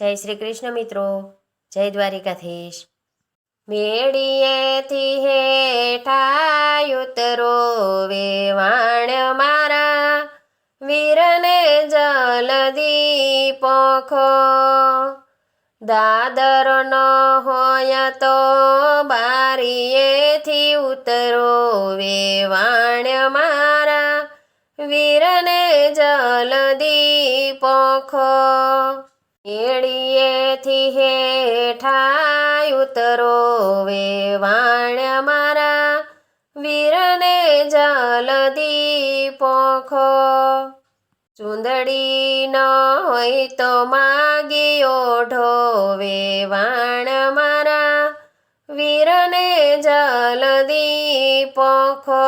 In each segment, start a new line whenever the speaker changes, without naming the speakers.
જય શ્રી કૃષ્ણ મિત્રો. જય દ્વારિકાધીશ. મેળીએથી હેઠા ઉતરો વેવાણ મારા વીરને જલદી પોખો દાદર ન હોય તો બારીએથી ઉતરો વેવાણ મારા વીરને જલદી પોખો એળીએથી હેઠા ઉતરો વેવાણ મારા વીરને જલદી પોખો ચૂંદડી ન હોય તો માગી ઓઢો વેવાણ મારા વીરને જલદી પોખો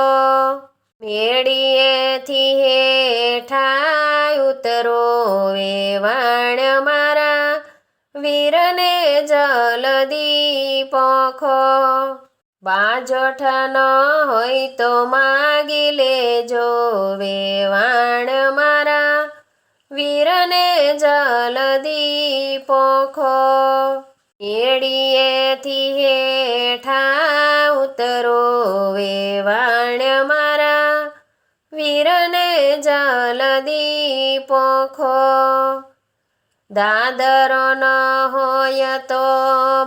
મેળીએથી હેઠાય ઉતરો વેવાણ વીરને જલદી પોખો બાજોઠ ન હોય તો માગી લેજો વેવાણ મારા. વીરને જલદી પોખો એડીએથી હેઠા ઉતરો વેવાણ મારા. વીરને જલદી પોખો દાદર ન હોય તો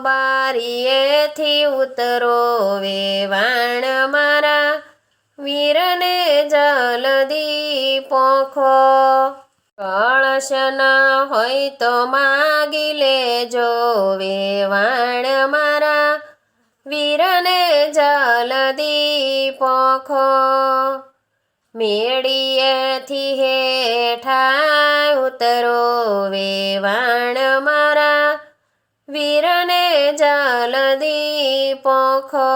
બારીએથી ઉતરો વેવાણ મારા વીરને જલદી પોખો કળશ ન હોય તો માગી લેજો વેવાણ મારા વીરને જલદી પોખો મેળીએથી હેઠા ઉતરો વેવાણ મારા વીરને જલદી પોખો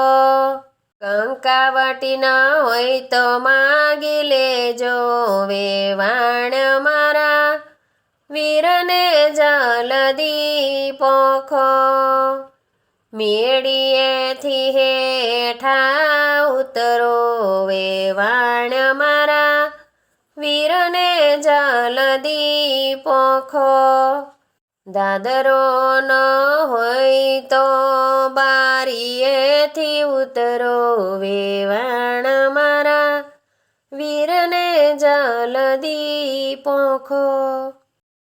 કંકાવટી ન હોય તો માગી લેજો વેવાણ મારા વીરને જલદી પોખો મેળીએથી હેઠા ઉતરો વેવાણ મારા. વીરને જલદી પોખો દાદરો ન હોય તો બારીએથી ઉતરો વેવાણ મારા. વીરને જલદી પોખો